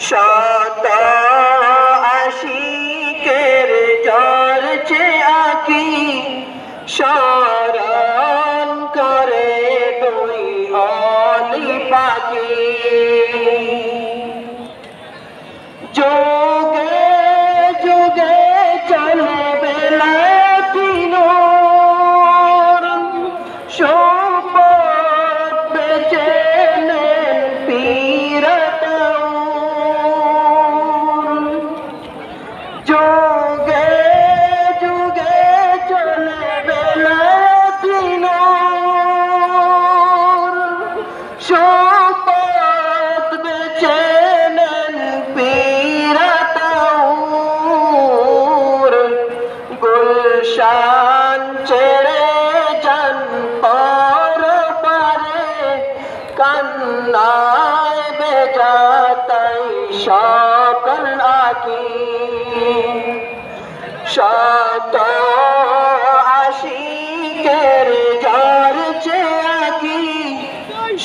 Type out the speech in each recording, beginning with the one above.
শত আশিকের জ্বর যে আঁকি স্মরণ করে তুই অলি পাখি। شاط العقيم شاط عشيكر جار چاكي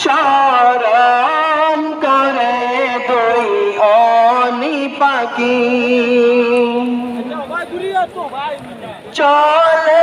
شاران করে দুই অনি পাখি চলে